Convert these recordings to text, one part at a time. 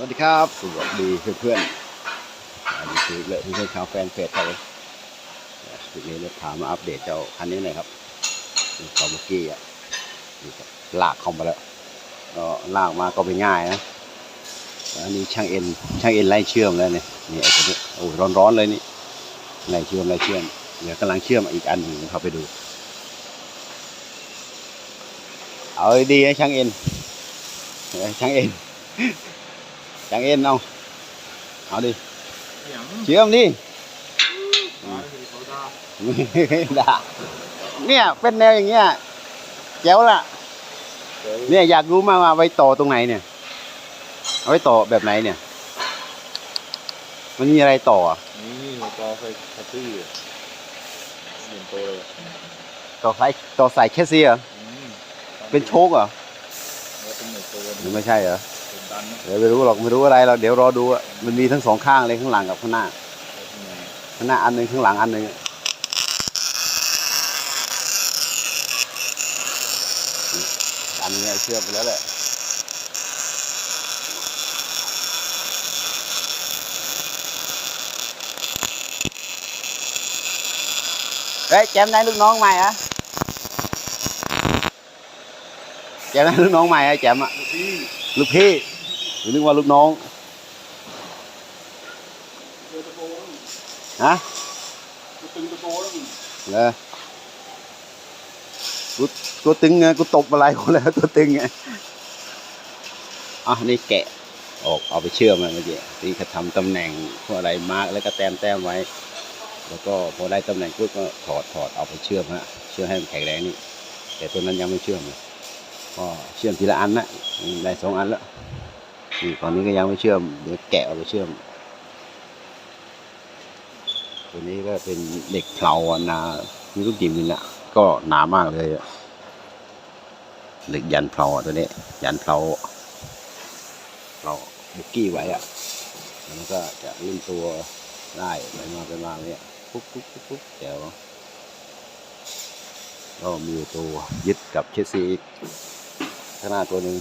สวัสดีครับ สวัสดีเพื่อนๆอันนี้คือเลยเพื่อนชาวแฟนเพจครับผมทีนี้เราถามมาอัปเดตเจ้าคันนี้หน่อยครับนี่คอมเมื่อกี้อะลากเข้ามาแล้วก็ลากมาก็ไม่ง่ายนะอันนี้ช่างเอ็นช่างเอ็นไล่เชื่อมแล้วเนี่ยนี่ไอ้ตัวนี้โอ้ร้อนๆเลยนี่ไล่เชื่อมไล่เชื่อมเดี๋ยวกำลังเชื่อมอีกอันหนึ่งเขาไปดู เอาดีนะช่างเอ็นช่างเอ็น ช่างเอ็นเอาเอาดิอย่างเชื่อมดิร้านคือเขาด่าด่าเนี่ยเป็นแนวอย่างเงี้ยแจ๋วละเนี่ยอยากรู้มากว่าไว้ต่อตรงไหนเนี่ยเอาไว้ต่อแบบไหนเนี่ย มันมีอะไรต่ออะนี่หัวจอไฟคัตตี้เห็นโตเลยต่อสายต่อสายแคสเซียร์อืมเป็นโชคเหรอแล้วเป็นเหมือนโตหรือไม่ใช่เหรอ เป็นดันนะเดี๋ยวไม่รู้หรอกไม่รู้อะไรหรอกเดี๋ยวรอดูอะมันมีทั้งสองข้างเลยข้างหลังกับข้างหน้าแล้วเป็นไงข้างหน้าอันหนึ่งข้างหลังอันหนึ่งอันนี้เชื่อมไปแล้วแหละเฮ้ยแจมได้ลูกน้องใหม่เหรอะแจมได้ลูกน้องใหม่เหรอะแจมอะพี่ลูกพี่ หรือนึกว่าลูกน้องเจอตะโกนฮะกูตึงตะโกนเหรอกูกูตึงไงกูตบอะไรกูแล้วตัวตึงไงอะนี่แกะออกเอาไปเชื่อมมาเมื่อกี้ที่เขาทำตำแหน่งพวกอะไรมาร์กแล้วก็แต้มแต้มไว้ แล้วก็พอได้ตำแหน่งปุ๊บก็ถอดถอดเอาไปเชื่อมฮะเชื่อมให้มันแข็งแรงนี่แต่ตัวนั้นยังไม่เชื่อมเลยก็เชื่อมทีละอันนะได้สองอันแล้ว นี่ตอนนี้ก็ยังไม่เชื่อมเดี๋ยวแกะเอาไปเชื่อม ตัวนี้ก็เป็นเหล็กเผาอะหนามีลูกดิมนี่ะก็หนามากเลยเหล็กยันเผาตัวนี้ ยันเผาเราบุกกี้ไว้อะมันก็จะเล่นตัวได้ไปมาไปมาเนี่ยปุ๊บปุ๊บปุ๊บปุ๊บเดี๋ยวก็มีตัวยึดกับเชสซีอีกข้างหน้าตัวหนึ่ง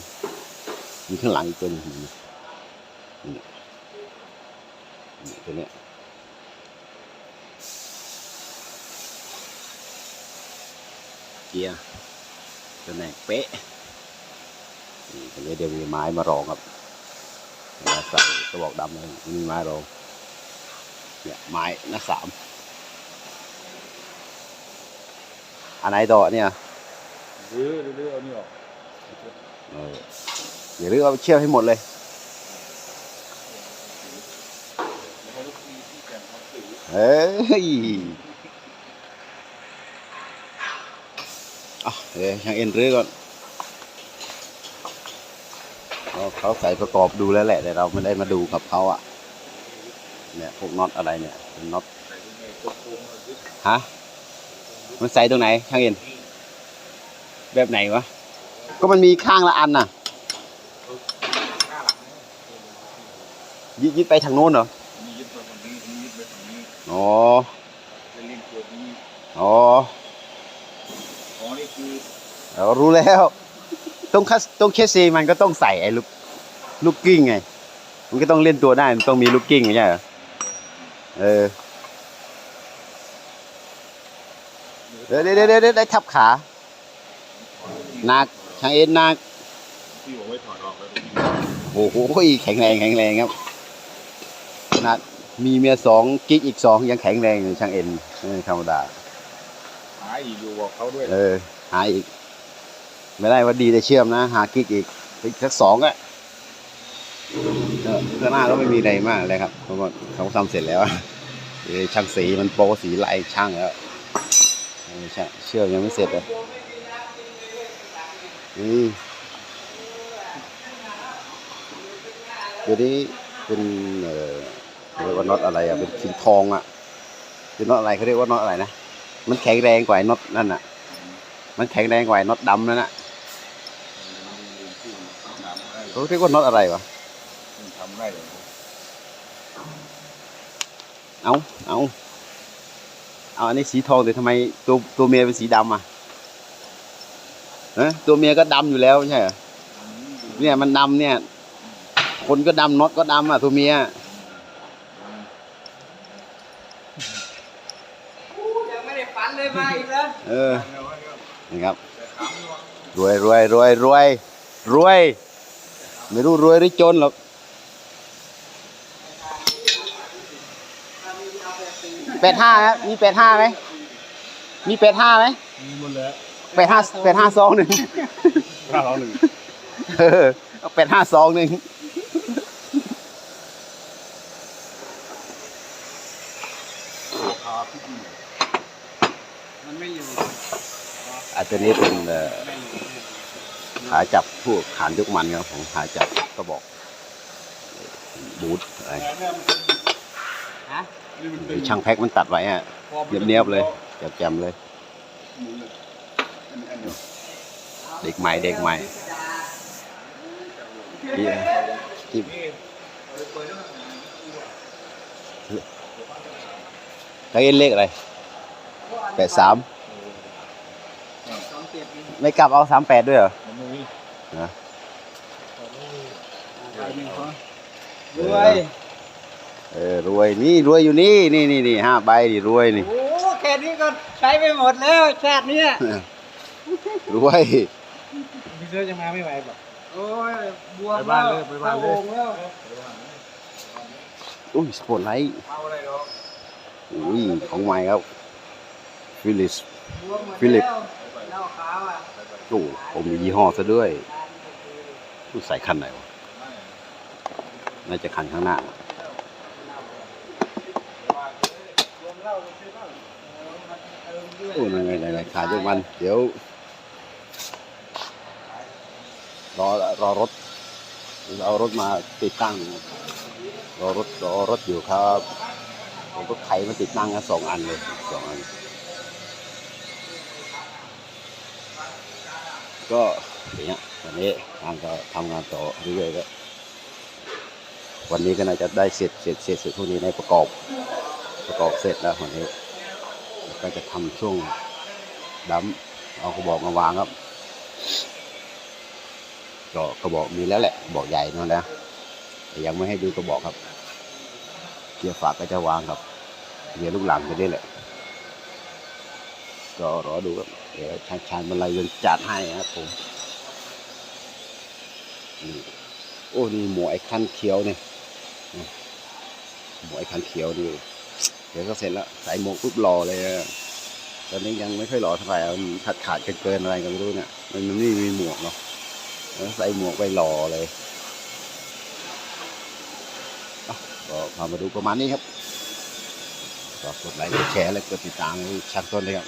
มีข้างหลังอีกตัวหนึงนี่นี่นี่ตัวเนี้ยเกียร์ตัวแหนกเป๊ะนี่ตรงนี้เดี๋ยวมีไม้มารองครับมาใส่กระบอกดำเลยมีไม้รองเนี่ยไม้หน้าสามอันไหนต่อเนี่ยเรื่อยเรื่อยเอานี่ออกเออเดี๋ยวเรือเอาไปเชื่อมให้หมดเลยเฮ้ยอะเดี๋ยวช่างเอ็นเรือก่อนเขาใส่ประกอบดูแล้วแหละแต่เราไม่ได้มาดูกับเขาอะเนี่ยพวกน็อตอะไรเนี่ยเป็นน็อตฮะมันใส่ตรงไหนช่างเอ็นแบบไหนวะก็มันมีข้างละอันน่ะ หน้าหลัง ยึดยึดไปทางโน้นเหรอมียึดไปฝั่งนี้มียึดไปฝั่งนี้อ๋อจะเล่นตัวนี้อ๋ออ๋อนี่คือเรารู้แล้วตรงคัสตรงเคสซีมันก็ต้องใส่ไอ้ลูกลูกกิ้งไง มันก็ต้องเล่นตัวได้มันต้องมีลูกกิ้งไม่ใช่เหรอเออเดี๋ยวเดี๋ยวเดี๋ยวเดี๋ยวได้ทับขาหนักช่างเอ็นหนักที่บอกไว้ถอดออกแล้วดูโอ้โหแข็งแรงแข็งแรงครับ ขนาดมีเมียสองกิ๊กอีกสองยังแข็งแรงอยู่ช่างเอ็นไม่ธรรมดาหาอีกอยู่บอกเขาด้วยเออ หาอีก ไม่ได้ว่าดีแต่เชื่อมนะ หากิ๊กอีกอีกสักสองอะก็ข้างหน้าก็ไม่มีอะไรมากเลยครับเพราะว่าเขาทำเสร็จแล้วอะเออช่างสีมันโปรสีลายช่างแล้วเออช่างเชื่อมยังไม่เสร็จเลยนี่ตัวนี้เป็นเอ่อ เรียกว่าน็อตอะไรอะเป็นสีทองอะเป็นน็อตอะไรเขาเรียกว่าน็อตอะไรนะมันแข็งแรงกว่าไอ้น็อตนั่นน่ะ มันแข็งแรงกว่าไอ้น็อตดำนั่นน่ะเขาเรียกว่าน็อตอะไรวะทำได้เลยเอาเอาเอาอันนี้สีทองแต่ทำไมตัวตัวเมียเป็นสีดำอะเอะตัวเมียก็ดำอยู่แล้วไม่ใช่เหรอเนี่ยมันดำเนี่ย คนก็ดำน็อตก็ดำอะตัวเมีย ยังไม่ได้ฝัน เลยมาอีกแล้วเออ นี่ครับ รวยรวยรวยรวยรวย ไม่รู้รวยหรือจนหรอก แปดห้าครับ มีแปดห้าไหม มีแปดห้าไหมมีหมดแล้วแปดห้าแปดห้าสองหนึ่งห้าร้อยหนึ่งเออเอาแปดห้าสองหนึ่ง มันไม่อยู่ อาตัวนี้เป็นขาจับพวกขานยกมันครับของขาจับก็บอกบูทอะไรช่างแพ็คมันตัดไว้อะเนียบเนียบเลยแจ่มๆเลย เด็กใหม่เด็กใหม่ที่ที่เขาเอ็นเลขอะไรแปดสาม ไม่กลับเอาสามแปดด้วยเหรอมันไม่มีนะใครหนึ่งคนรวยเออรวยนี่รวยอยู่นี่นี่นี่นี่ห้าใบนี่รวยนี่โอ้แค่นี้ก็ใช้ไปหมดแล้วชาติเนี้ยรวยพี่เสื้อยังมาไม่ไหวป่ะโอ้ยบวมไปบ้านเลยไปบ้านเลยข้โอ่งแล้วอุ้ยสปอร์ตไลท์เอาอะไรเนาะอุ้ยของใหม่ครับฟิลิสบวมหมดฟิลิป โอ้ผมมียี่ห้อซะด้วยผู้ใส่คันไหนวะน่าจะคันข้างหน้าบวมเหล้าไปซื้อเหล้าเออมันเติมด้วยโอ้ยไหนไหนขายทุกวัน เดี๋ยว รอรอรถเอารถมาติดตั้ง รอรถรอรถอยู่ครับผมก็ไถมาติดตั้งกันสองอันเลยสองอัน ก็อย่างเงี้ยวันนี้ทางก็ทำงานต่อเรื่อยๆก็วันนี้ก็น่าจะได้เสร็จเสร็จเสร็จเสร็จพวกนี้ในประกอบประกอบเสร็จแล้ววันนี้ก็จะทำช่วงดัมเอากระบอกมาวางครับก็กระบอกมีแล้วแหละบอกใหญ่นั่นแหละแต่ยังไม่ให้ดูกระบอกครับเกียร์ฝากก็จะวางครับเกียร์ลูกหลังไปนี่แหละก็รอดูครับเดี๋ยวชาญชาญบรรลัยยนจัดให้ครับผมนี่โอ้นี่หมวกไอ้คันเขียวเนี่ยหมวกไอ้คันเขียวนี่เดี๋ยวก็เสร็จแล้วใส่หมวกปุ๊บรอเลยอะตอนนี้ยังไม่ค่อยรอเท่าไหร่มันขาดขาดเกินอะไรก็ไม่รู้เนี่ยมันนไม่มีหมวกเนาะใส่หมวกไปรอเลยอะก็พามาดูประมาณนี้ครับก็กดไลค์กดแชร์และกดติดตามให้ชักต้นเลยครับ